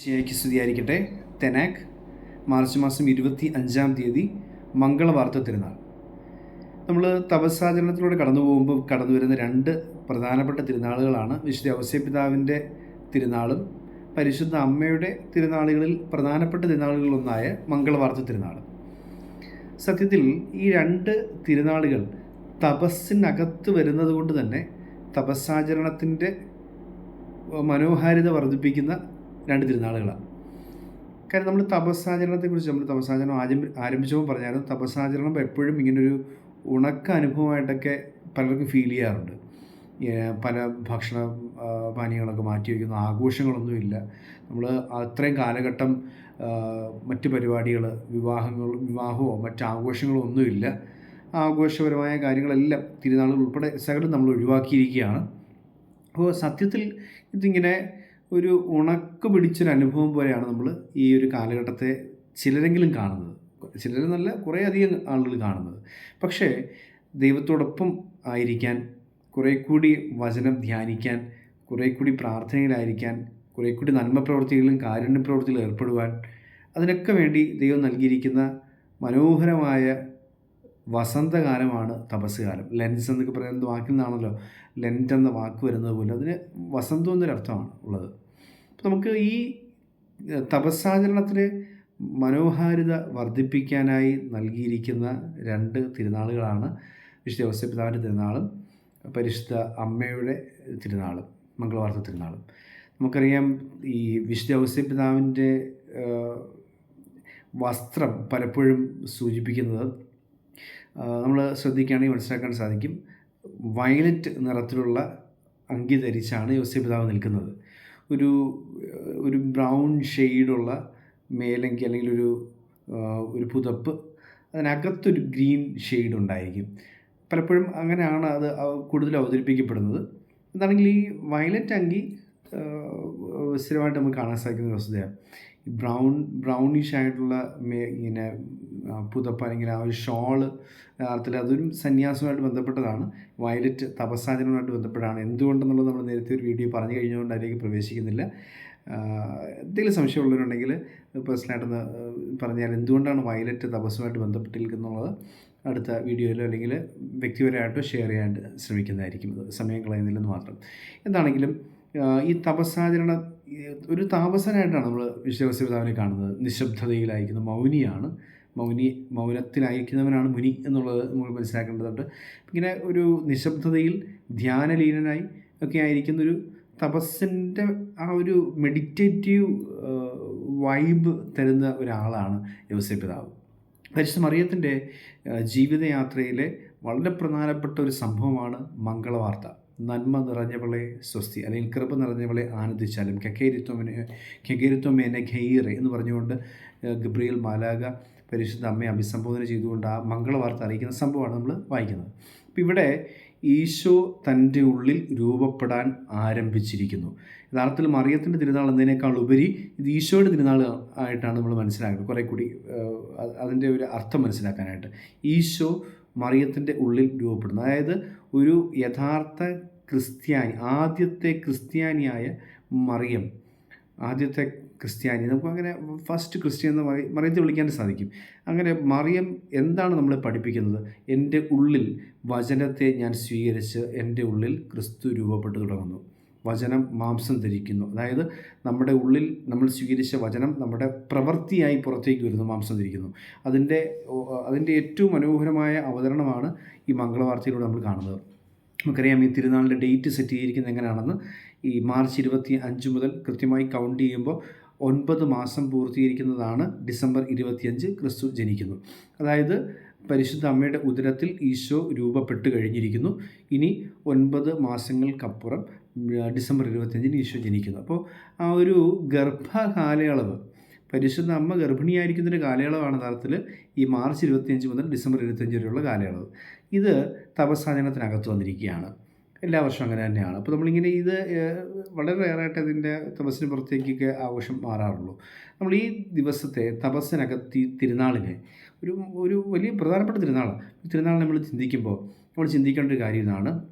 ശരിയാക്കി സ്തുതിയായിരിക്കട്ടെ. തെനാക് മാർച്ച് മാസം ഇരുപത്തി അഞ്ചാം തീയതി മംഗളവാർത്ത തിരുനാൾ. നമ്മൾ തപസ്സാചരണത്തിലൂടെ കടന്നു പോകുമ്പോൾ കടന്നു വരുന്ന രണ്ട് പ്രധാനപ്പെട്ട തിരുനാളുകളാണ് വിശുദ്ധ ഔസ്യപിതാവിന്റെ തിരുനാളും പരിശുദ്ധ അമ്മയുടെ തിരുനാളുകളിൽ പ്രധാനപ്പെട്ട തിരുനാളുകളിലൊന്നായ മംഗളവാർത്ത തിരുനാൾ സത്യത്തിൽ ഈ രണ്ട് തിരുനാളുകൾ തപസ്സിനകത്ത് വരുന്നത് കൊണ്ട് തന്നെ തപസ്സാചരണത്തിന്റെ മനോഹാരിത വർദ്ധിപ്പിക്കുന്ന രണ്ട് തിരുനാളുകളാണ് കാര്യം നമ്മൾ തപസ്സാചരണത്തെക്കുറിച്ച് നമ്മൾ തപസ്സാചരണം ആദ്യം ആരംഭിച്ചപ്പോൾ പറഞ്ഞാലും തപസ്സാചരണം എപ്പോഴും ഇങ്ങനൊരു ഉണക്ക അനുഭവമായിട്ടൊക്കെ പലർക്കും ഫീൽ ചെയ്യാറുണ്ട്. പല ഭക്ഷണ പാനീയങ്ങളൊക്കെ മാറ്റി വയ്ക്കുന്നു ആഘോഷങ്ങളൊന്നുമില്ല നമ്മൾ അത്രയും കാലഘട്ടം മറ്റ് പരിപാടികൾ വിവാഹങ്ങൾ വിവാഹമോ മറ്റ് ആഘോഷങ്ങളോ ഒന്നുമില്ല ആഘോഷപരമായ കാര്യങ്ങളെല്ലാം തിരുനാളുകൾ ഉൾപ്പെടെ സകലം നമ്മൾ ഒഴിവാക്കിയിരിക്കുകയാണ്. അപ്പോൾ സത്യത്തിൽ ഇതിങ്ങനെ ഒരു ഉണക്ക് പിടിച്ചൊരു അനുഭവം പോലെയാണ് നമ്മൾ ഈ ഒരു കാലഘട്ടത്തെ ചിലരെങ്കിലും കാണുന്നത്. ചിലർ നല്ല കുറേ അധികം ആളുകൾ കാണുന്നത്. പക്ഷേ ദൈവത്തോടൊപ്പം ആയിരിക്കാൻ കുറേ കൂടി വചനം ധ്യാനിക്കാൻ കുറേ കൂടി പ്രാർത്ഥനയിലായിരിക്കാൻ കുറേ കൂടി നന്മ പ്രവർത്തികളിലും കാരുണ്യ പ്രവർത്തികളിലും ഏർപ്പെടുവാൻ അതിനൊക്കെ വേണ്ടി ദൈവം നൽകിയിരിക്കുന്ന മനോഹരമായ വസന്തകാലമാണ് തപസ് കാലം ലെൻസ് എന്നൊക്കെ പറയുന്നത് വാക്കിൽ നിന്നാണല്ലോ ലെന്റ് എന്ന വാക്ക് വരുന്നത് പോലെ അതിന് വസന്തം എന്നൊരു അർത്ഥമാണ് ഉള്ളത്. നമുക്ക് ഈ തപസ്സാചരണത്തിന് മനോഹാരിത വർദ്ധിപ്പിക്കാനായി നൽകിയിരിക്കുന്ന രണ്ട് തിരുനാളുകളാണ് വിശുദ്ധ ഔസപിതാവിന്റെ തിരുനാളും പരിശുദ്ധ അമ്മയുടെ തിരുനാളും മംഗളവാർത്ത തിരുനാളും. നമുക്കറിയാം ഈ വിശുദ്ധ ഔസപിതാവിന്റെ വസ്ത്രം പലപ്പോഴും സൂചിപ്പിക്കുന്നത് നമ്മൾ ശ്രദ്ധിക്കുകയാണെങ്കിൽ മനസ്സിലാക്കാൻ സാധിക്കും വയലറ്റ് നിറത്തിലുള്ള അങ്കി ധരിച്ചാണ് യോസ്യപിതാവ് നിൽക്കുന്നത്. ഒരു ഒരു ബ്രൗൺ ഷെയ്ഡുള്ള മേലങ്കി അല്ലെങ്കിൽ ഒരു ഒരു പുതപ്പ് അതിനകത്തൊരു ഗ്രീൻ ഷെയ്ഡ് ഉണ്ടായിരിക്കും. പലപ്പോഴും അങ്ങനെയാണ് അത് കൂടുതൽ അവതരിപ്പിക്കപ്പെടുന്നത്. എന്താണെങ്കിൽ ഈ വയലറ്റ് അങ്കി സ്ഥിരമായിട്ട് നമുക്ക് കാണാൻ സാധിക്കുന്ന ഒരു വസ്തുതയാണ്. ബ്രൗൺ ബ്രൗണിഷ് ആയിട്ടുള്ള ഇങ്ങനെ പുതപ്പ് അല്ലെങ്കിൽ ആ ഒരു ഷോൾ അർത്ഥത്തിൽ അതൊരു സന്യാസവുമായിട്ട് ബന്ധപ്പെട്ടതാണ്. വയലറ്റ് തപസ്സാചരണവുമായിട്ട് ബന്ധപ്പെട്ടാണ്. എന്തുകൊണ്ടെന്നുള്ളത് നമ്മൾ നേരത്തെ ഒരു വീഡിയോ പറഞ്ഞു കഴിഞ്ഞുകൊണ്ട് അതിലേക്ക് പ്രവേശിക്കുന്നില്ല. എന്തെങ്കിലും സംശയമുള്ളവരുണ്ടെങ്കിൽ പേഴ്സണലായിട്ടൊന്ന് പറഞ്ഞാൽ എന്തുകൊണ്ടാണ് വയലറ്റ് തപസ്സുമായിട്ട് ബന്ധപ്പെട്ടിരിക്കുന്നുള്ളത് അടുത്ത വീഡിയോയിലോ അല്ലെങ്കിൽ വ്യക്തിപരമായിട്ടോ ഷെയർ ചെയ്യാൻ ശ്രമിക്കുന്നതായിരിക്കും. സമയം കളയുന്നില്ലെന്ന് മാത്രം. എന്താണെങ്കിലും ഈ തപസ്സാചരണ ഒരു താപസനായിട്ടാണ് നമ്മൾ വിശ്വസിതാവിനെ കാണുന്നത്. നിശബ്ദതയിലായിരിക്കുന്ന മൗനിയാണ്. മൗനി മൗനത്തിലായിരിക്കുന്നവനാണ് മുനി എന്നുള്ളത് നമ്മൾ മനസ്സിലാക്കേണ്ടതുണ്ട്. ഇങ്ങനെ ഒരു നിശബ്ദതയിൽ ധ്യാനലീനനായി ഒക്കെ ആയിരിക്കുന്ന ഒരു തപസ്സിന്റെ ആ ഒരു മെഡിറ്റേറ്റീവ് വൈബ് തരുന്ന ഒരാളാണ് യോസപിതാവ് പരിശുദ്ധ മറിയത്തിന്റെ ജീവിതയാത്രയിലെ വളരെ പ്രധാനപ്പെട്ട ഒരു സംഭവമാണ് മംഗളവാർത്ത. നന്മ നിറഞ്ഞവളെ സ്വസ്തി അല്ലെങ്കിൽ കൃപ നിറഞ്ഞവളെ ആനന്ദിച്ചാലും. കക്കേരിത്വമിനെ കക്കേരിത്വമേനെ ഖെയ്റെ എന്ന് പറഞ്ഞുകൊണ്ട് ഗബ്രിയൽ മാലാഗ പരിശുദ്ധ അമ്മയെ അഭിസംബോധന ചെയ്തുകൊണ്ട് ആ മംഗളവാർത്ത അറിയിക്കുന്ന സംഭവമാണ് നമ്മൾ വായിക്കുന്നത്. അപ്പോൾ ഇവിടെ ഈശോ തന്റെ ഉള്ളിൽ രൂപപ്പെടാൻ ആരംഭിച്ചിരിക്കുന്നു. യഥാർത്ഥത്തിൽ മറിയത്തിന്റെ തിരുനാൾ എന്നതിനേക്കാൾ ഉപരി ഇത് ഈശോയുടെ തിരുനാൾ ആയിട്ടാണ് നമ്മൾ മനസ്സിലാക്കുന്നത്. കുറേ കൂടി അതിന്റെ ഒരു അർത്ഥം മനസ്സിലാക്കാനായിട്ട്. ഈശോ മറിയത്തിന്റെ ഉള്ളിൽ രൂപപ്പെടുന്നു. അതായത് ഒരു യഥാർത്ഥ ക്രിസ്ത്യാനി ആദ്യത്തെ ക്രിസ്ത്യാനിയായ മറിയം. ആദ്യത്തെ ക്രിസ്ത്യാനി. നമുക്ക് അങ്ങനെ ഫസ്റ്റ് ക്രിസ്ത്യൻ എന്ന് മറി മറിയത്തെ വിളിക്കാൻ സാധിക്കും. അങ്ങനെ മറിയം എന്താണ് നമ്മളെ പഠിപ്പിക്കുന്നത്? എന്റെ ഉള്ളിൽ വചനത്തെ ഞാൻ സ്വീകരിച്ച് എന്റെ ഉള്ളിൽ ക്രിസ്തു രൂപപ്പെട്ടു തുടങ്ങുന്നു. വചനം മാംസം ധരിക്കുന്നു. അതായത് നമ്മുടെ ഉള്ളിൽ നമ്മൾ സ്വീകരിച്ച വചനം നമ്മുടെ പ്രവൃത്തിയായി പുറത്തേക്ക് വരുന്നു മാംസം ധരിക്കുന്നു. അതിന്റെ അതിന്റെ ഏറ്റവും മനോഹരമായ അവതരണമാണ് ഈ മംഗളവാർത്തയിലൂടെ നമ്മൾ കാണുന്നത്. നമുക്കറിയാം ഈ തിരുനാളിന്റെ ഡേറ്റ് സെറ്റ് ചെയ്തിരിക്കുന്നത് എങ്ങനെയാണെന്ന് ഈ മാർച്ച് ഇരുപത്തി അഞ്ച് മുതൽ കൃത്യമായി കൗണ്ട് ചെയ്യുമ്പോൾ ഒൻപത് മാസം പൂർത്തീകരിക്കുന്നതാണ് ഡിസംബർ ഇരുപത്തിയഞ്ച് ക്രിസ്തു ജനിക്കുന്നു. അതായത് പരിശുദ്ധ അമ്മയുടെ ഉദരത്തിൽ ഈശോ രൂപപ്പെട്ട് കഴിഞ്ഞിരിക്കുന്നു. ഇനി ഒൻപത് മാസങ്ങൾക്കപ്പുറം ഡിസംബർ ഇരുപത്തിയഞ്ചിന് ഈശോ ജനിക്കുന്നു. അപ്പോൾ ആ ഒരു ഗർഭകാലയളവ് പരിശുദ്ധ അമ്മ ഗർഭിണിയായിരിക്കുന്നൊരു കാലയളവാണ് യഥാർത്ഥത്തിൽ ഈ മാർച്ച് ഇരുപത്തിയഞ്ച് മുതൽ ഡിസംബർ ഇരുപത്തിയഞ്ച് വരെയുള്ള കാലയളവ്. ഇത് തപസ്സാചരണത്തിനകത്ത് വന്നിരിക്കുകയാണ്. എല്ലാ വർഷവും അങ്ങനെ തന്നെയാണ്. അപ്പോൾ നമ്മളിങ്ങനെ ഇത് വളരെ റയറായിട്ട് അതിന്റെ തപസ്സിന് പുറത്തേക്കൊക്കെ ആഘോഷം മാറാറുള്ളൂ. നമ്മൾ ഈ ദിവസത്തെ തപസ്സിനകത്ത് ഈ തിരുനാളിനെ ഒരു ഒരു വലിയ പ്രധാനപ്പെട്ട തിരുനാളാണ്. തിരുനാൾ നമ്മൾ ചിന്തിക്കുമ്പോൾ നമ്മൾ ചിന്തിക്കേണ്ട ഒരു കാര്യം ഇതാണ്.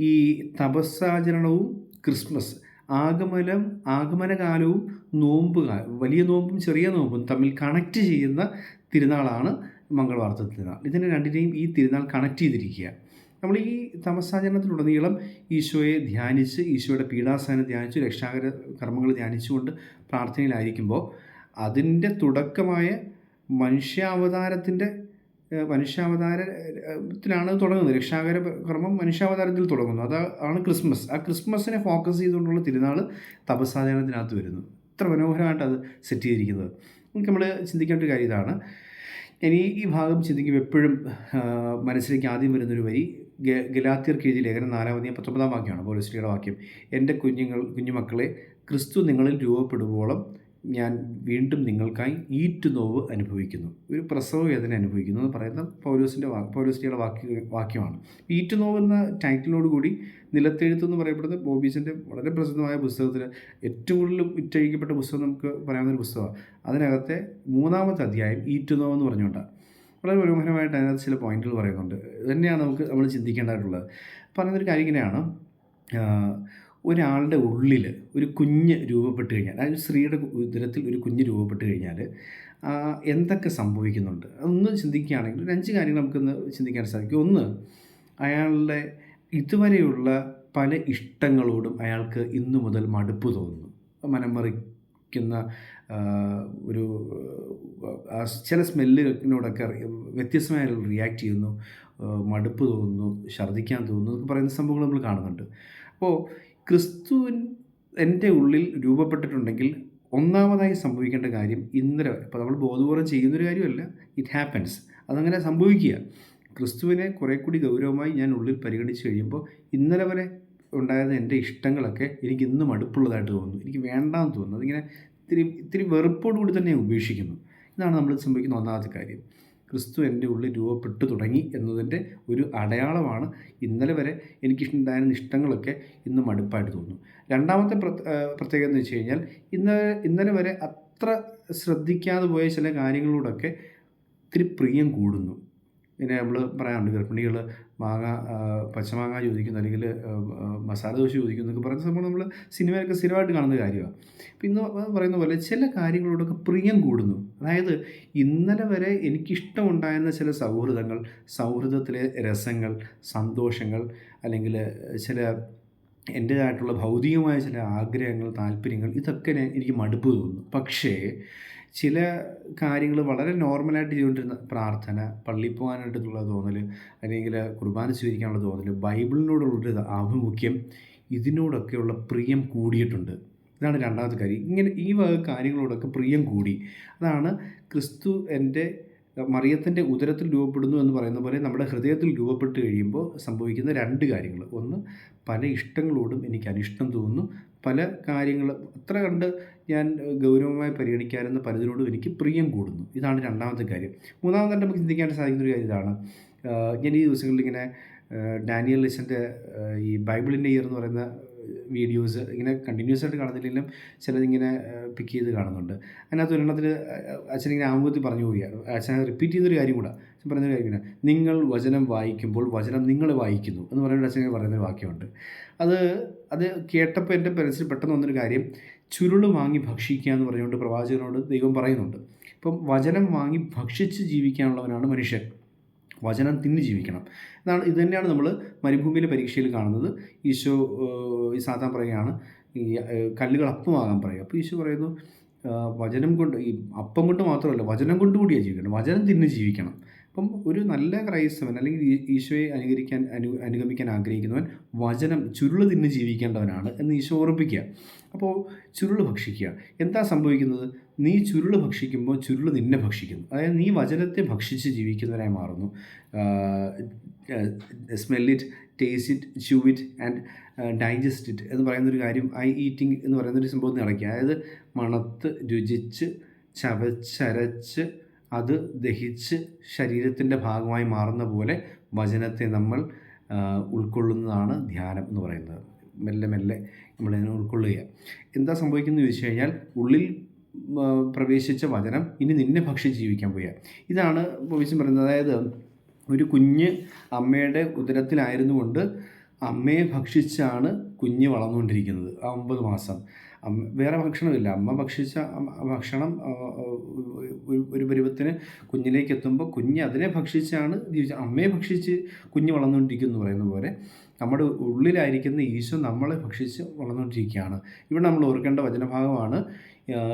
ഈ തപസ്സാചരണവും ക്രിസ്മസ് ആഗമനം ആഗമനകാലവും നോമ്പ് വലിയ നോമ്പും ചെറിയ നോമ്പും തമ്മിൽ കണക്റ്റ് ചെയ്യുന്ന തിരുനാളാണ് മംഗളവാർത്ത തിരുനാൾ. ഇതിനെ രണ്ടിനെയും ഈ തിരുനാൾ കണക്ട് ചെയ്തിരിക്കുക നമ്മൾ ഈ തമസാചരണത്തിലുടനീളം ഈശോയെ ധ്യാനിച്ച് ഈശോയുടെ പീഡാസനം ധ്യാനിച്ച് രക്ഷാകര കർമ്മങ്ങൾ ധ്യാനിച്ചുകൊണ്ട് പ്രാർത്ഥനയിലായിരിക്കുമ്പോൾ അതിന്റെ തുടക്കമായ മനുഷ്യാവതാരത്തിന്റെ മനുഷ്യാവതാരത്തിലാണ് തുടങ്ങുന്നത്. രക്ഷാകര കർമ്മം മനുഷ്യാവതാരത്തിൽ തുടങ്ങുന്നു. അതാണ് ക്രിസ്മസ്. ആ ക്രിസ്മസിനെ ഫോക്കസ് ചെയ്തുകൊണ്ടുള്ള തിരുനാൾ തപസ്സാചരണത്തിനകത്ത് വരുന്നു. ഇത്ര മനോഹരമായിട്ട് അത് സെറ്റ് ചെയ്തിരിക്കുന്നത്. നമ്മൾ ചിന്തിക്കേണ്ട ഒരു കാര്യം ഇതാണ്. ഞാൻ ഈ ഈ ഭാഗം ചിന്തിക്കുമ്പോൾ എപ്പോഴും മനസ്സിലേക്ക് ആദ്യം വരുന്നൊരു വരി ഗ- ഗലാത്യർക്ക് എഴുതിയ ലേഖനം നാലാമതിയ പത്തൊമ്പതാം വാക്യമാണ്. പോലീസ്റ്റിയുടെ വാക്യം. എന്റെ കുഞ്ഞുങ്ങൾ കുഞ്ഞുമക്കളെ ക്രിസ്തു നിങ്ങളിൽ രൂപപ്പെടുവോളം ഞാൻ വീണ്ടും നിങ്ങൾക്കായി ഈറ്റു നോവ് അനുഭവിക്കുന്നു. ഒരു പ്രസവ വേദന അനുഭവിക്കുന്നു എന്ന് പറയുന്ന പൗലോസിന്റെ വാ പൗലോസ്റ്റിയുടെ വാക്യ വാക്യമാണ്. ഈറ്റു നോവ് എന്ന ടൈറ്റിലോട് കൂടി നിലത്തെഴുത്ത് എന്ന് പറയപ്പെടുന്ന ബോബീസിന്റെ വളരെ പ്രസിദ്ധമായ പുസ്തകത്തിൽ ഏറ്റവും കൂടുതൽ വിറ്റഴിക്കപ്പെട്ട പുസ്തകം നമുക്ക് പറയാവുന്നൊരു പുസ്തകമാണ്. അതിനകത്തെ മൂന്നാമത്തെ അധ്യായം ഈറ്റു നോവ് എന്ന് പറഞ്ഞുകൊണ്ടാണ് വളരെ മനോഹരമായിട്ട് അതിനകത്ത് ചില പോയിന്റുകൾ പറയുന്നുണ്ട്. ഇതുതന്നെയാണ് നമുക്ക് നമ്മൾ ചിന്തിക്കേണ്ടതായിട്ടുള്ളത്. പറയുന്നൊരു കാര്യം ഇങ്ങനെയാണ്. ഒരാളുടെ ഉള്ളിൽ ഒരു കുഞ്ഞ് രൂപപ്പെട്ട് കഴിഞ്ഞാൽ അതായത് സ്ത്രീയുടെ ഉദരത്തിൽ ഒരു കുഞ്ഞ് രൂപപ്പെട്ട് കഴിഞ്ഞാൽ എന്തൊക്കെ സംഭവിക്കുന്നുണ്ട്? അതൊന്ന് ചിന്തിക്കുകയാണെങ്കിൽ ഒരു അഞ്ച് കാര്യങ്ങൾ നമുക്കൊന്ന് ചിന്തിക്കാൻ സാധിക്കും. ഒന്ന് അയാളുടെ ഇതുവരെയുള്ള പല ഇഷ്ടങ്ങളോടും അയാൾക്ക് ഇന്നു മുതൽ മടുപ്പ് തോന്നുന്നു. മനംമറിക്കുന്ന ഒരു ചില സ്മെല്ലിനോടൊക്കെ വ്യത്യസ്തമായ റിയാക്ട് ചെയ്യുന്നു മടുപ്പ് തോന്നുന്നു ഛർദ്ദിക്കാൻ തോന്നുന്നു എന്നൊക്കെ പറയുന്ന സംഭവങ്ങൾ നമ്മൾ കാണുന്നുണ്ട്. അപ്പോൾ ക്രിസ്തുവിൻ എന്റെ ഉള്ളിൽ രൂപപ്പെട്ടിട്ടുണ്ടെങ്കിൽ ഒന്നാമതായി സംഭവിക്കേണ്ട കാര്യം ഇന്നലെ ഇപ്പോൾ നമ്മൾ ബോധപൂർവം ചെയ്യുന്നൊരു കാര്യമല്ല ഇറ്റ് ഹാപ്പൻസ് അതങ്ങനെ സംഭവിക്കുക. ക്രിസ്തുവിനെ കുറേ കൂടി ഗൗരവമായി ഞാൻ ഉള്ളിൽ പരിഗണിച്ച് കഴിയുമ്പോൾ ഇന്നലെ വരെ ഉണ്ടായിരുന്ന എന്റെ ഇഷ്ടങ്ങളൊക്കെ എനിക്ക് ഇന്ന് മടുപ്പുള്ളതായിട്ട് തോന്നുന്നു. എനിക്ക് വേണ്ടാന്ന് തോന്നുന്നു. അതിങ്ങനെ ഇത്തിരി ഇത്തിരി വെറുപ്പോടുകൂടി തന്നെ ഉപേക്ഷിക്കുന്നു. ഇതാണ് നമ്മൾ സംഭവിക്കുന്ന ഒന്നാമത്തെ കാര്യം. ക്രിസ്തു എന്റെ ഉള്ളിൽ രൂപപ്പെട്ടു തുടങ്ങി എന്നതിന്റെ ഒരു അടയാളമാണ് ഇന്നലെ വരെ എനിക്കുണ്ടായിരുന്ന ഇഷ്ടങ്ങളൊക്കെ ഇന്ന് മടുപ്പായിട്ട് തോന്നുന്നു. രണ്ടാമത്തെ പ്ര- പ്രത്യേകത എന്ന് വെച്ച് കഴിഞ്ഞാൽ ഇന്ന് ഇന്നലെ വരെ അത്ര ശ്രദ്ധിക്കാതെ പോയ ചില കാര്യങ്ങളോടൊക്കെ ഇത്തിരി പ്രിയം കൂടുന്നു. പിന്നെ നമ്മൾ പറയാറുണ്ട് ഗർഭിണികൾ മാങ്ങ പച്ചമാങ്ങ ചോദിക്കുന്നു അല്ലെങ്കിൽ മസാല ദോശ ചോദിക്കുന്നു എന്നൊക്കെ പറയുന്ന സംഭവം നമ്മൾ സിനിമയൊക്കെ സ്ഥിരമായിട്ട് കാണുന്ന കാര്യമാണ്. ഇന്ന് പറയുന്ന പോലെ ചില കാര്യങ്ങളോടൊക്കെ പ്രിയം കൂടുന്നു. അതായത് ഇന്നലെ വരെ എനിക്കിഷ്ടമുണ്ടായിരുന്ന ചില സൗഹൃദങ്ങൾ സൗഹൃദത്തിലെ രസങ്ങൾ സന്തോഷങ്ങൾ അല്ലെങ്കിൽ ചില എന്റേതായിട്ടുള്ള ഭൗതികമായ ചില ആഗ്രഹങ്ങൾ താല്പര്യങ്ങൾ ഇതൊക്കെ എനിക്ക് മടുപ്പ് തോന്നുന്നു. പക്ഷേ ചില കാര്യങ്ങൾ വളരെ നോർമലായിട്ട് ചെയ്തുകൊണ്ടിരുന്ന പ്രാർത്ഥന പള്ളിയിൽ പോകാനായിട്ടുള്ള തോന്നൽ അല്ലെങ്കിൽ കുർബാന സ്വീകരിക്കാനുള്ള തോന്നൽ ബൈബിളിനോടുള്ളൊരു ആഭിമുഖ്യം ഇതിനോടൊക്കെയുള്ള പ്രിയം കൂടിയിട്ടുണ്ട്. ഇതാണ് രണ്ടാമത്തെ കാര്യം. ഇങ്ങനെ ഈ വക കാര്യങ്ങളോടൊക്കെ പ്രിയം കൂടി. അതാണ് ക്രിസ്തു എന്റെ മറിയത്തിന്റെ ഉദരത്തിൽ രൂപപ്പെടുന്നു എന്ന് പറയുന്ന പോലെ നമ്മുടെ ഹൃദയത്തിൽ രൂപപ്പെട്ട് കഴിയുമ്പോൾ സംഭവിക്കുന്ന രണ്ട് കാര്യങ്ങൾ. ഒന്ന് പല ഇഷ്ടങ്ങളോടും എനിക്ക് അനിഷ്ടം തോന്നുന്നു. പല കാര്യങ്ങൾ അത്ര കണ്ട് ഞാൻ ഗൗരവമായി പരിഗണിക്കാറുന്ന പലതിനോടും എനിക്ക് പ്രിയം കൂടുന്നു. ഇതാണ് രണ്ടാമത്തെ കാര്യം. മൂന്നാമതായിട്ട് നമുക്ക് ചിന്തിക്കാൻ സാധിക്കുന്ന ഒരു കാര്യം ഇതാണ്. ഞാൻ ഈ ദിവസങ്ങളിൽ ഇങ്ങനെ ഡാനിയൽ ലിസന്റെ ഈ ബൈബിളിന്റെ ഇയർ എന്ന് പറയുന്ന വീഡിയോസ് ഇങ്ങനെ കണ്ടിന്യൂസ് ആയിട്ട് കാണുന്നില്ലെങ്കിലും ചിലതിങ്ങനെ പിക്ക് ചെയ്ത് കാണുന്നുണ്ട്. അതിനകത്ത് ഒരെണ്ണത്തിൽ അച്ഛനിങ്ങനെ ആമുഖത്തിൽ പറഞ്ഞു പോവുകയാണ് അച്ഛൻ റിപ്പീറ്റ് ചെയ്തൊരു കാര്യം കൂടെ. അച്ഛൻ പറയുന്നൊരു കാര്യം നിങ്ങൾ വചനം വായിക്കുമ്പോൾ വചനം നിങ്ങൾ വായിക്കുന്നു എന്ന് പറഞ്ഞിട്ട് അച്ഛൻ പറയുന്നൊരു വാക്യമുണ്ട്. അത് അത് കേട്ടപ്പോൾ എന്റെ മനസ്സിൽ പെട്ടെന്ന് വന്നൊരു കാര്യം ചുരുൾ വാങ്ങി ഭക്ഷിക്കുക എന്ന് പറഞ്ഞുകൊണ്ട് പ്രവാചകനോട് ദൈവം പറയുന്നുണ്ട്. ഇപ്പം വചനം വാങ്ങി ഭക്ഷിച്ച് ജീവിക്കാനുള്ളവനാണ് മനുഷ്യൻ. വചനം തിന്നു ജീവിക്കണം. എന്നാണ് ഇത് തന്നെയാണ് നമ്മൾ മരുഭൂമിയിലെ പരീക്ഷയിൽ കാണുന്നത്. ഈശോ ഈ സാധാരണ പറയുകയാണ് ഈ കല്ലുകൾ അപ്പമാകാൻ പറയുക. അപ്പോൾ ഈശോ പറയുന്നു വചനം കൊണ്ട് ഈ അപ്പം കൊണ്ട് മാത്രമല്ല വചനം കൊണ്ട് കൂടിയാണ് ജീവിക്കണം വചനം തിന്ന് ജീവിക്കണം. അപ്പം ഒരു നല്ല ക്രൈസ്തവൻ അല്ലെങ്കിൽ ഈശോയെ അനുകരിക്കാൻ അനു അനുഗമിക്കാൻ ആഗ്രഹിക്കുന്നവൻ വചനം ചുരുൾ തിന്ന് ജീവിക്കേണ്ടവനാണ് എന്ന് ഈശോ ഓർമ്മിപ്പിക്കുക അപ്പോൾ ചുരുൾ ഭക്ഷിക്കുക. എന്താ സംഭവിക്കുന്നത്? നീ ചുരുൾ ഭക്ഷിക്കുമ്പോൾ ചുരുൾ നിന്നെ ഭക്ഷിക്കുന്നു. അതായത് നീ വചനത്തെ ഭക്ഷിച്ച് ജീവിക്കുന്നവനായി മാറുന്നു. Smell it taste it chew it and digest it എന്ന് പറയുന്നൊരു കാര്യം ഐ ഈറ്റിംഗ് എന്ന് പറയുന്നൊരു സംഭവം നടക്കുക. അതായത് മണത്ത് രുചിച്ച് ചവച്ചരച്ച് അത് ദഹിച്ച് ശരീരത്തിന്റെ ഭാഗമായി മാറുന്ന പോലെ വചനത്തെ നമ്മൾ ഉൾക്കൊള്ളുന്നതാണ് ധ്യാനം എന്ന് പറയുന്നത്. മെല്ലെ മെല്ലെ നമ്മളതിനെ ഉൾക്കൊള്ളുക. എന്താ സംഭവിക്കുന്നത് ചോദിച്ചു കഴിഞ്ഞാൽ ഉള്ളിൽ പ്രവേശിച്ച വചനം ഇനി നിന്നെ ഭക്ഷിച്ച് ജീവിക്കാൻ പോയ ഇതാണ് ഭവിഷ്യം പറയുന്നത്. അതായത് ഒരു കുഞ്ഞ് അമ്മയുടെ ഉദരത്തിലായിരുന്നു കൊണ്ട് അമ്മയെ ഭക്ഷിച്ചാണ് കുഞ്ഞ് വളർന്നുകൊണ്ടിരിക്കുന്നത്. ആ ഒമ്പത് മാസം. വേറെ ഭക്ഷണമില്ല. അമ്മ ഭക്ഷിച്ച ഭക്ഷണം ഒരു പരുവത്തിന് കുഞ്ഞിലേക്ക് എത്തുമ്പോൾ കുഞ്ഞ് അതിനെ ഭക്ഷിച്ചാണ് ജീവിച്ചത് അമ്മയെ ഭക്ഷിച്ച് കുഞ്ഞ് വളർന്നുകൊണ്ടിരിക്കുന്നു പറയുന്ന പോലെ നമ്മുടെ ഉള്ളിലായിരിക്കുന്ന ഈശോ നമ്മളെ ഭക്ഷിച്ച് വളർന്നുകൊണ്ടിരിക്കുകയാണ്. ഇവിടെ നമ്മൾ ഓർക്കേണ്ട വചനഭാഗമാണ്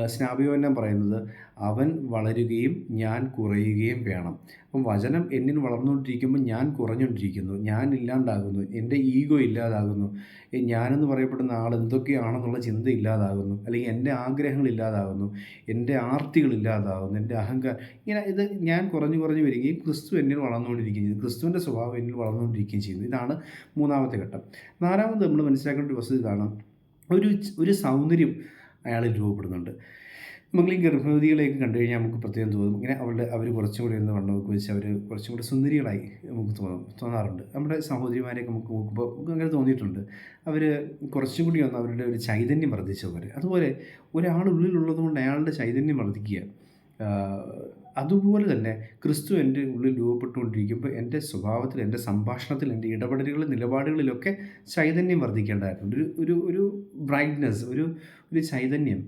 സ്നാപിയോന്നം പറയുന്നത്? അവൻ വളരുകയും ഞാൻ കുറയുകയും വേണം. അപ്പം വചനം എന്നിൽ വളർന്നുകൊണ്ടിരിക്കുമ്പോൾ ഞാൻ കുറഞ്ഞുകൊണ്ടിരിക്കുന്നു. ഞാൻ ഇല്ലാണ്ടാകുന്നു. എന്റെ ഈഗോ ഇല്ലാതാകുന്നു. ഞാനെന്ന് പറയപ്പെടുന്ന ആൾ എന്തൊക്കെയാണെന്നുള്ള ചിന്ത ഇല്ലാതാകുന്നു. അല്ലെങ്കിൽ എന്റെ ആഗ്രഹങ്ങൾ ഇല്ലാതാകുന്നു. എന്റെ ആർത്തികൾ ഇല്ലാതാകുന്നു. എന്റെ അഹങ്കാരം ഇങ്ങനെ ഇത് ഞാൻ കുറഞ്ഞു കുറഞ്ഞു വരികയും ക്രിസ്തു എന്നിൽ വളർന്നുകൊണ്ടിരിക്കുകയും ചെയ്യുന്നു ക്രിസ്തുവിന്റെ സ്വഭാവം എന്നിൽ വളർന്നുകൊണ്ടിരിക്കുകയും ചെയ്യുന്നു. ഇതാണ് മൂന്നാമത്തെ ഘട്ടം. നാലാമത് നമ്മൾ മനസ്സിലാക്കേണ്ട ഒരു വസ്തുത ഇതാണ്. ഒരു ഒരു സൗന്ദര്യം അയാളിൽ രൂപപ്പെടുന്നുണ്ട്. നമ്മൾ ഈ ഗർഭവതികളെയൊക്കെ കണ്ടു കഴിഞ്ഞാൽ നമുക്ക് പ്രത്യേകം തോന്നും. ഇങ്ങനെ അവരുടെ അവർ കുറച്ചും കൂടി ഒന്ന് വണ്ണമൊക്കെ വെച്ച് അവർ കുറച്ചും കൂടി സുന്ദരികളായി നമുക്ക് തോന്നും തോന്നാറുണ്ട്. നമ്മുടെ സഹോദരിമാരെയൊക്കെ നമുക്ക് നോക്കുമ്പോൾ നമുക്ക് അങ്ങനെ തോന്നിയിട്ടുണ്ട്. അവർ കുറച്ചും കൂടി ഒന്ന് അവരുടെ ഒരു ചൈതന്യം വർദ്ധിച്ച പോലെ അതുപോലെ ഒരാളുള്ളിലുള്ളത് കൊണ്ട് അയാളുടെ ചൈതന്യം വർദ്ധിക്കുക അതുപോലെ തന്നെ ക്രിസ്തു എന്റെ ഉള്ളിൽ രൂപപ്പെട്ടുകൊണ്ടിരിക്കുമ്പോൾ എന്റെ സ്വഭാവത്തിൽ എന്റെ സംഭാഷണത്തിൽ എന്റെ ഇടപെടലുകളിൽ നിലപാടുകളിലൊക്കെ ചൈതന്യം വർദ്ധിക്കേണ്ടതായിട്ടുണ്ട്. ഒരു ഒരു ഒരു ബ്രൈറ്റ്നെസ് ഒരു ഒരു ചൈതന്യം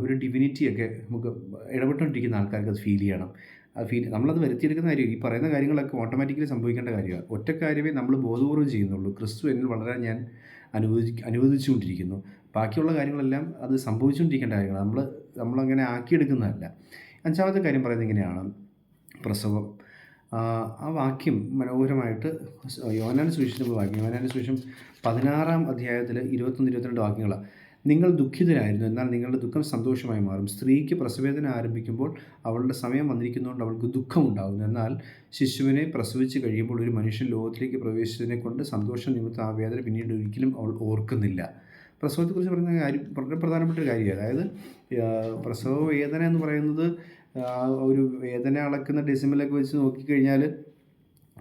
ഒരു ഡിവിനിറ്റിയൊക്കെ നമുക്ക് ഇടപെട്ടുകൊണ്ടിരിക്കുന്ന ആൾക്കാർക്ക് അത് ഫീൽ ചെയ്യണം. അത് ഫീൽ നമ്മളത് വരുത്തിയെടുക്കുന്ന കാര്യം ഈ പറയുന്ന കാര്യങ്ങളൊക്കെ ഓട്ടോമാറ്റിക്കലി സംഭവിക്കേണ്ട കാര്യമാണ്. ഒറ്റ കാര്യമേ നമ്മൾ ബോധപൂർവം ചെയ്യുന്നുള്ളൂ. ക്രിസ്തു എന്നിൽ വളരെ ഞാൻ അനുവദി അനുവദിച്ചുകൊണ്ടിരിക്കുന്നു. ബാക്കിയുള്ള കാര്യങ്ങളെല്ലാം അത് സംഭവിച്ചുകൊണ്ടിരിക്കേണ്ട കാര്യങ്ങളാണ്. നമ്മൾ നമ്മളങ്ങനെ ആക്കിയെടുക്കുന്നതല്ല. അഞ്ചാമത്തെ കാര്യം പറയുന്നത് ഇങ്ങനെയാണ്. പ്രസവം. ആ വാക്യം മനോഹരമായിട്ട് യോനാന സുവിശേഷം വാക്യം യോനാന സുവിശേഷം പതിനാറാം അധ്യായത്തിൽ ഇരുപത്തൊന്ന് ഇരുപത്തിരണ്ട് വാക്യങ്ങളാണ് നിങ്ങൾ ദുഃഖിതരായിരുന്നു എന്നാൽ നിങ്ങളുടെ ദുഃഖം സന്തോഷമായി മാറും. സ്ത്രീക്ക് പ്രസവേദന ആരംഭിക്കുമ്പോൾ അവളുടെ സമയം വന്നിരിക്കുന്നതുകൊണ്ട് അവൾക്ക് ദുഃഖം ദുഃഖമുണ്ടാകുന്നു. എന്നാൽ ശിശുവിനെ പ്രസവിച്ച് കഴിയുമ്പോൾ ഒരു മനുഷ്യൻ ലോകത്തിലേക്ക് പ്രവേശിച്ചതിനെ കൊണ്ട് സന്തോഷം നിമിത്തം ആ വേദന പിന്നീട് ഒരിക്കലും അവൾ ഓർക്കുന്നില്ല. പ്രസവത്തെക്കുറിച്ച് പറയുന്ന കാര്യം വളരെ പ്രധാനപ്പെട്ട ഒരു കാര്യമാണ് അതായത് പ്രസവ വേദന എന്ന് പറയുന്നത് ഒരു വേദന അളക്കുന്ന ഡെസിമലൊക്കെ വെച്ച് നോക്കിക്കഴിഞ്ഞാൽ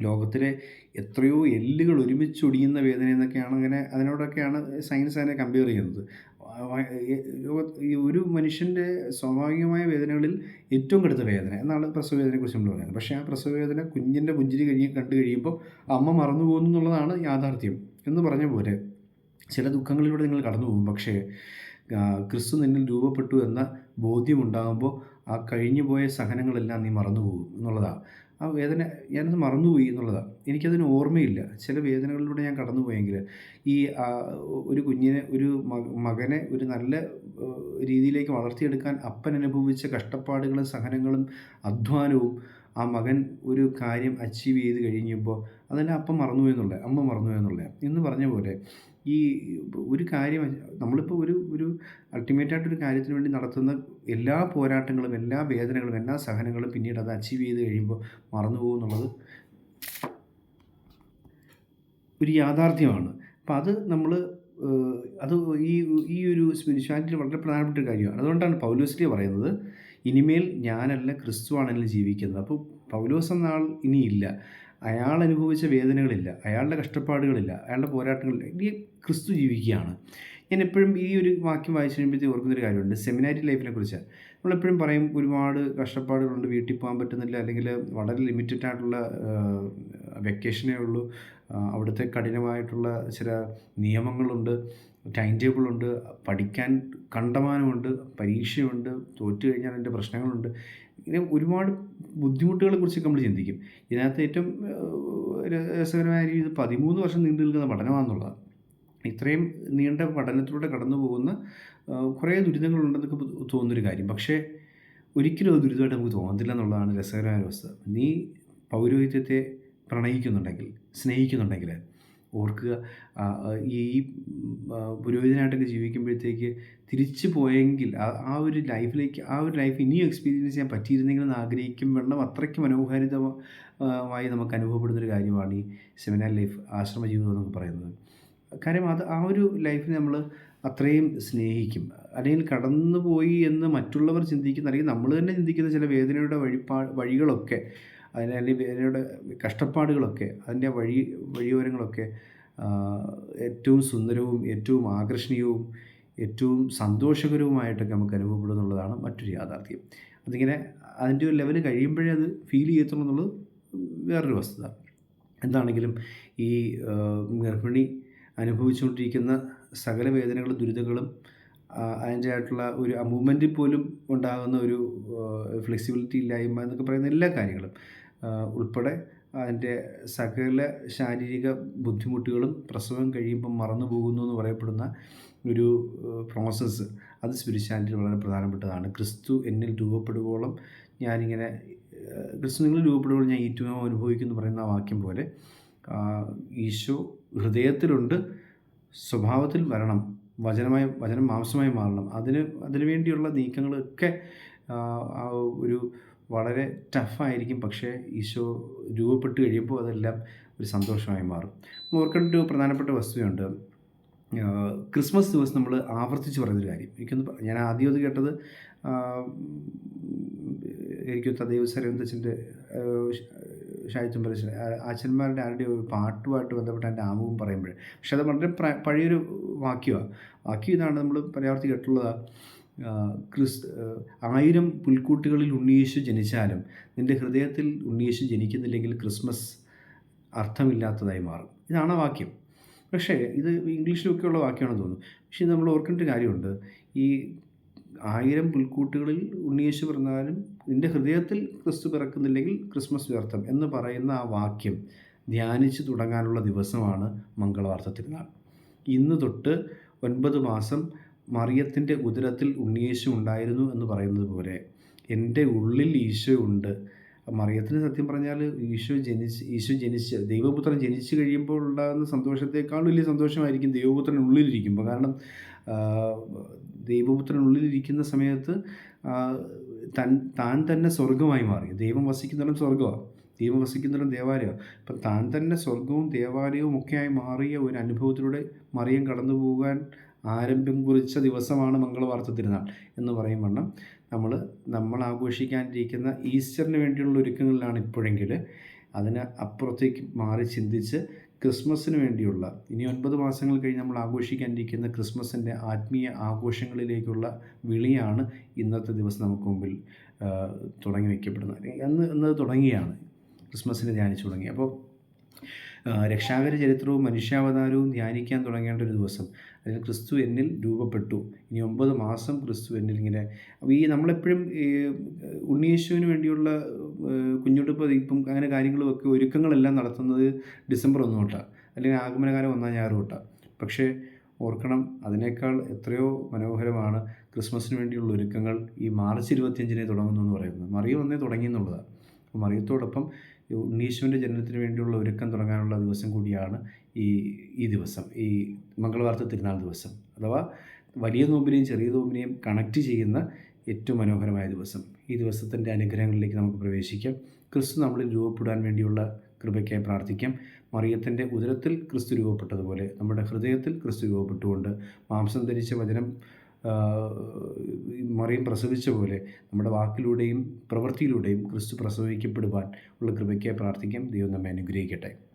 ലോകത്തിലെ എത്രയോ എല്ലുകൾ ഒരുമിച്ച് ഒടിയുന്ന വേദന എന്നൊക്കെയാണ് അങ്ങനെ അതിനോടൊക്കെയാണ് സയൻസ് അതിനെ കമ്പയർ ചെയ്യുന്നത്. ഒരു മനുഷ്യന്റെ സ്വാഭാവികമായ വേദനകളിൽ ഏറ്റവും കടുത്ത വേദന എന്നാണ് പ്രസവ വേദനയെക്കുറിച്ച് നമ്മൾ പറയുന്നത്. പക്ഷേ ആ പ്രസവ വേദന കുഞ്ഞിന്റെ പുഞ്ചിരി കഴിഞ്ഞ് കണ്ടു കഴിയുമ്പോൾ അമ്മ മറന്നു പോകുന്നു എന്നുള്ളതാണ് യാഥാർത്ഥ്യം എന്ന് പറഞ്ഞ പോലെ. ചില ദുഃഖങ്ങളിലൂടെ നിങ്ങൾ കടന്നു പോകും. പക്ഷേ ക്രിസ്തു നിന്നിൽ രൂപപ്പെട്ടു എന്ന ബോധ്യമുണ്ടാകുമ്പോൾ ആ കഴിഞ്ഞു പോയ സഹനങ്ങളെല്ലാം നീ മറന്നു പോകും എന്നുള്ളതാണ് ആ വേദന ഞാനത് മറന്നുപോയി എന്നുള്ളതാണ് എനിക്കതിന് ഓർമ്മയില്ല. ചില വേദനകളിലൂടെ ഞാൻ കടന്നുപോയെങ്കിൽ ഈ ഒരു കുഞ്ഞിനെ ഒരു മകനെ ഒരു നല്ല രീതിയിലേക്ക് വളർത്തിയെടുക്കാൻ അപ്പൻ അനുഭവിച്ച കഷ്ടപ്പാടുകളും സഹനങ്ങളും അധ്വാനവും ആ മകൻ ഒരു കാര്യം അച്ചീവ് ചെയ്ത് കഴിഞ്ഞപ്പോൾ അതെല്ലാം അപ്പം മറന്നു എന്നുള്ള അമ്മ മറന്നു എന്നുള്ള എന്ന് പറഞ്ഞ പോലെ ഈ ഒരു കാര്യം നമ്മളിപ്പോൾ ഒരു ഒരു അൾട്ടിമേറ്റായിട്ടൊരു കാര്യത്തിന് വേണ്ടി നടത്തുന്ന എല്ലാ പോരാട്ടങ്ങളും എല്ലാ വേദനകളും എല്ലാ സഹനങ്ങളും പിന്നീട് അത് അച്ചീവ് ചെയ്ത് കഴിയുമ്പോൾ മറന്നു പോകുന്നുള്ളത് ഒരു യാഥാർത്ഥ്യമാണ്. അപ്പം അത് നമ്മൾ അത് ഈ ഈ ഒരു സ്പിരിച്വാലിറ്റി വളരെ പ്രധാനപ്പെട്ട ഒരു കാര്യമാണ്. അതുകൊണ്ടാണ് പൗലോസ്ലിയ പറയുന്നത് ഇനിമേൽ ഞാനല്ല ക്രിസ്തുവാണ് എന്നിൽ ജീവിക്കുന്നത്. അപ്പോൾ പൗലോസ് എന്ന ആൾ ഇനിയില്ല. അയാൾ അനുഭവിച്ച വേദനകളില്ല. അയാളുടെ കഷ്ടപ്പാടുകളില്ല. അയാളുടെ പോരാട്ടങ്ങളില്ല. ഇനി ക്രിസ്തു ജീവിക്കുകയാണ്. ഞാൻ എപ്പോഴും ഈ ഒരു വാക്യം വായിച്ചു കഴിയുമ്പോഴത്തേക്ക് ഓർക്കുന്നൊരു കാര്യമുണ്ട്. സെമിനാരി ലൈഫിനെ കുറിച്ച്. നമ്മളെപ്പോഴും പറയും ഒരുപാട് കഷ്ടപ്പാടുകളുണ്ട്. വീട്ടിൽ പോകാൻ പറ്റുന്നില്ല. അല്ലെങ്കിൽ വളരെ ലിമിറ്റഡ് ആയിട്ടുള്ള വെക്കേഷനേ ഉള്ളൂ. അവിടുത്തെ കഠിനമായിട്ടുള്ള ചില നിയമങ്ങളുണ്ട്. ടൈം ടേബിളുണ്ട് പഠിക്കാൻ കണ്ടമാനമുണ്ട് പരീക്ഷയുണ്ട് തോറ്റു കഴിഞ്ഞാൽ അതിന്റെ പ്രശ്നങ്ങളുണ്ട്. ഇങ്ങനെ ഒരുപാട് ബുദ്ധിമുട്ടുകളെ കുറിച്ചൊക്കെ നമ്മൾ ചിന്തിക്കും. ഇതിനകത്ത് ഏറ്റവും രസകരമായ രീതി പതിമൂന്ന് വർഷം നീണ്ടു നിൽക്കുന്ന പഠനമാണെന്നുള്ളതാണ്. ഇത്രയും നീണ്ട പഠനത്തിലൂടെ കടന്നു പോകുന്ന കുറേ ദുരിതങ്ങളുണ്ടെന്നൊക്കെ തോന്നുന്നൊരു കാര്യം. പക്ഷേ ഒരിക്കലും അത് ദുരിതമായിട്ട് നമുക്ക് തോന്നത്തില്ല എന്നുള്ളതാണ് രസകരമായ അവസ്ഥ. നീ പൗരോഹിത്യത്തെ പ്രണയിക്കുന്നുണ്ടെങ്കിൽ സ്നേഹിക്കുന്നുണ്ടെങ്കിൽ ഓർക്കുക. ഈ പുരോഹിതനായിട്ടൊക്കെ ജീവിക്കുമ്പോഴത്തേക്ക് തിരിച്ചു പോയെങ്കിൽ ആ ഒരു ലൈഫിലേക്ക് ആ ഒരു ലൈഫ് ഇനിയും എക്സ്പീരിയൻസ് ചെയ്യാൻ പറ്റിയിരുന്നെങ്കിൽ എന്ന് ആഗ്രഹിക്കും വേണം അത്രയ്ക്ക് മനോഹാരിതമായി നമുക്ക് അനുഭവപ്പെടുന്നൊരു കാര്യമാണ് ഈ സെമിനാർ ലൈഫ് ആശ്രമ ജീവിതം എന്നൊക്കെ പറയുന്നത്. കാര്യം അത് ആ ഒരു ലൈഫിനെ നമ്മൾ അത്രയും സ്നേഹിക്കും. അല്ലെങ്കിൽ കടന്നുപോയി എന്ന് മറ്റുള്ളവർ ചിന്തിക്കുന്ന അല്ലെങ്കിൽ നമ്മൾ തന്നെ ചിന്തിക്കുന്ന ചില വേദനയുടെ വഴിപ്പാ വഴികളൊക്കെ അതിന് അല്ലെങ്കിൽ വേദനയുടെ കഷ്ടപ്പാടുകളൊക്കെ അതിന്റെ വഴി വഴിയോരങ്ങളൊക്കെ ഏറ്റവും സുന്ദരവും ഏറ്റവും ആകർഷണീയവും ഏറ്റവും സന്തോഷകരവുമായിട്ടൊക്കെ നമുക്ക് അനുഭവപ്പെടും എന്നുള്ളതാണ് മറ്റൊരു യാഥാർത്ഥ്യം. അതിങ്ങനെ അതിന്റെ ഒരു ലെവൽ കഴിയുമ്പോഴേ അത് ഫീൽ ചെയ്യത്തുള്ളൂ എന്നുള്ളത് വേറൊരു വസ്തുത. എന്താണെങ്കിലും ഈ ഗർഭിണി അനുഭവിച്ചുകൊണ്ടിരിക്കുന്ന സകല വേദനകളും ദുരിതങ്ങളും അതിന്റെ ആയിട്ടുള്ള ഒരു ആ മൂവ്മെന്റിൽ പോലും ഉണ്ടാകുന്ന ഒരു ഫ്ലെക്സിബിലിറ്റി ഇല്ലായ്മ എന്നൊക്കെ പറയുന്ന എല്ലാ കാര്യങ്ങളും ഉൾപ്പെടെ അതിന്റെ സകല ശാരീരിക ബുദ്ധിമുട്ടുകളും പ്രസവം കഴിയുമ്പം മറന്നു പോകുന്നു എന്ന് പറയപ്പെടുന്ന ഒരു പ്രോസസ്സ് അത് സ്പിരിച്വാലിറ്റി വളരെ പ്രധാനപ്പെട്ടതാണ്. ക്രിസ്തു എന്നിൽ രൂപപ്പെടുവോളം ഞാനിങ്ങനെ ക്രിസ്തു നിങ്ങൾ രൂപപ്പെടുവോളം ഞാൻ ഏറ്റവും അനുഭവിക്കുന്നു പറയുന്ന വാക്യം പോലെ ഈശോ ഹൃദയത്തിലുണ്ട് സ്വഭാവത്തിൽ വരണം വചനമായി വചനം മാംസമായി മാറണം അതിന് അതിനു വേണ്ടിയുള്ള നീക്കങ്ങളൊക്കെ ഒരു വളരെ ടഫായിരിക്കും പക്ഷേ ഈശോ രൂപപ്പെട്ട് കഴിയുമ്പോൾ അതെല്ലാം ഒരു സന്തോഷമായി മാറും ഓർക്കേണ്ട ഒരു പ്രധാനപ്പെട്ട വസ്തുതയുണ്ട് ക്രിസ്മസ് ദിവസം നമ്മൾ ആവർത്തിച്ച് പറയുന്നൊരു കാര്യം എനിക്കൊന്ന് ഞാൻ ആദ്യം അത് കേട്ടത് എനിക്കൊത്ത തദൈവ ഷായിത്തും പരസ്യം അച്ഛന്മാരുടെ ആരുടെ ഒരു പാട്ടുമായിട്ട് ബന്ധപ്പെട്ട എന്റെ ആമുഖം പറയുമ്പോൾ പക്ഷെ അത് വളരെ പഴയൊരു വാക്യമാണ് വാക്യം ഇതാണ് നമ്മൾ പരമാർത്ഥി കേട്ടുള്ളതാണ് ക്രിസ് ആയിരം പുൽക്കൂട്ടുകളിൽ ഉണ്ണിയേശു ജനിച്ചാലും നിന്റെ ഹൃദയത്തിൽ ഉണ്ണിയേശു ജനിക്കുന്നില്ലെങ്കിൽ ക്രിസ്മസ് അർത്ഥമില്ലാത്തതായി മാറും. ഇതാണ് വാക്യം. പക്ഷേ ഇത് ഇംഗ്ലീഷിലൊക്കെയുള്ള വാക്യമാണെന്ന് തോന്നുന്നു. പക്ഷേ നമ്മൾ ഓർക്കേണ്ട ഒരു കാര്യമുണ്ട്. ഈ ആയിരം പുൽക്കൂട്ടുകളിൽ ഉണ്ണിയേശു പിറന്നാലും നിന്റെ ഹൃദയത്തിൽ ക്രിസ്തു പിറക്കുന്നില്ലെങ്കിൽ ക്രിസ്മസ് വ്യർത്ഥം എന്ന് പറയുന്ന ആ വാക്യം ധ്യാനിച്ചു തുടങ്ങാനുള്ള ദിവസമാണ് മംഗളവാർത്ത തിരുനാൾ. ഇന്ന് തൊട്ട് ഒൻപത് മാസം മറിയത്തിന്റെ ഉദരത്തിൽ ഉണ്ണിയേശു ഉണ്ടായിരുന്നു എന്ന് പറയുന്നത് പോലെ എന്റെ ഉള്ളിൽ ഈശോ ഉണ്ട്. മറിയത്തിന് സത്യം പറഞ്ഞാൽ ഈശോ ജനിച്ച് ഈശോ ജനിച്ച് ദൈവപുത്രൻ ജനിച്ചു കഴിയുമ്പോൾ ഉണ്ടാകുന്ന സന്തോഷത്തെക്കാൾ വലിയ സന്തോഷമായിരിക്കും ദൈവപുത്രൻ ഉള്ളിലിരിക്കുമ്പോൾ കാരണം ദൈവപുത്രൻ ഉള്ളിലിരിക്കുന്ന സമയത്ത് തൻ താൻ തന്നെ സ്വർഗമായി മാറി. ദൈവം വസിക്കുന്നിടം സ്വർഗമാണ് ദൈവം വസിക്കുന്നിടം ദേവാലയമാണ് അപ്പം താൻ തന്നെ സ്വർഗവും ദേവാലയവും ഒക്കെയായി മാറിയ ഒരു അനുഭവത്തിലൂടെ മറിയം കടന്നു പോകാൻ ആരംഭം കുറിച്ച ദിവസമാണ് മംഗളവാർത്ത തിരുനാൾ എന്ന് പറയും വണ്ണം. നമ്മൾ നമ്മൾ ആഘോഷിക്കാനിരിക്കുന്ന ഈസ്റ്ററിന് വേണ്ടിയുള്ള ഒരുക്കങ്ങളിലാണ് ഇപ്പോഴെങ്കിൽ അതിന് അപ്പുറത്തേക്ക് മാറി ചിന്തിച്ച് ക്രിസ്മസിന് വേണ്ടിയുള്ള ഇനി ഒൻപത് മാസങ്ങൾ കഴിഞ്ഞ് നമ്മൾ ആഘോഷിക്കാനിരിക്കുന്ന ക്രിസ്മസിന്റെ ആത്മീയ ആഘോഷങ്ങളിലേക്കുള്ള വിളിയാണ് ഇന്നത്തെ ദിവസം നമുക്ക് മുമ്പിൽ തുടങ്ങി വയ്ക്കപ്പെടുന്നത് അന്ന് എന്നത് തുടങ്ങിയാണ്. ക്രിസ്മസിനെ ധ്യാനിച്ചു തുടങ്ങി. അപ്പോൾ രക്ഷാകര ചരിത്രവും മനുഷ്യാവതാരവും ധ്യാനിക്കാൻ തുടങ്ങേണ്ട ഒരു ദിവസം. അതിൽ ക്രിസ്തു എന്നിൽ രൂപപ്പെട്ടു. ഇനി ഒമ്പത് മാസം ക്രിസ്തു എന്നിൽ ഇങ്ങനെ. അപ്പോൾ ഈ നമ്മളെപ്പോഴും ഈ ഉണ്ണിയേശുവിന് വേണ്ടിയുള്ള കുഞ്ഞുടുപ്പ് ദീപം അങ്ങനെ കാര്യങ്ങളും ഒക്കെ ഒരുക്കങ്ങളെല്ലാം നടത്തുന്നത് ഡിസംബർ ഒന്ന് തൊട്ടാണ് അല്ലെങ്കിൽ ആഗമനകാലം ഒന്നാം ഞായർ തൊട്ടാണ് പക്ഷേ ഓർക്കണം അതിനേക്കാൾ എത്രയോ മനോഹരമാണ് ക്രിസ്മസിന് വേണ്ടിയുള്ള ഒരുക്കങ്ങൾ ഈ മാർച്ച് ഇരുപത്തിയഞ്ചിനെ തുടങ്ങുന്നു എന്ന് പറയുന്നത്. മറിയം ഒന്നേ തുടങ്ങി എന്നുള്ളതാണ്. മറിയത്തോടൊപ്പം ഉണ്ണീശുവിന്റെ ജനനത്തിന് വേണ്ടിയുള്ള ഒരുക്കം തുടങ്ങാനുള്ള ദിവസം കൂടിയാണ് ഈ ഈ ദിവസം ഈ മംഗളവാർത്ത തിരുനാൾ ദിവസം അഥവാ വലിയ നോമ്പിനെയും ചെറിയ നോമ്പിനെയും കണക്റ്റ് ചെയ്യുന്ന ഏറ്റവും മനോഹരമായ ദിവസം. ഈ ദിവസത്തിന്റെ അനുഗ്രഹങ്ങളിലേക്ക് നമുക്ക് പ്രവേശിക്കാം. ക്രിസ്തു നമ്മളിൽ രൂപപ്പെടാൻ വേണ്ടിയുള്ള കൃപയ്ക്കായി പ്രാർത്ഥിക്കാം. മറിയത്തിന്റെ ഉദരത്തിൽ ക്രിസ്തു രൂപപ്പെട്ടതുപോലെ നമ്മുടെ ഹൃദയത്തിൽ ക്രിസ്തു രൂപപ്പെട്ടുകൊണ്ട് മാംസം ധരിച്ച വചനം മറിയം പ്രസവിച്ച പോലെ നമ്മുടെ വാക്കിലൂടെയും പ്രവൃത്തിയിലൂടെയും ക്രിസ്തു പ്രസവിക്കപ്പെടുവാൻ ഉള്ള കൃപയ്ക്കായി പ്രാർത്ഥിക്കാം. ദൈവം നമ്മെ അനുഗ്രഹിക്കട്ടെ.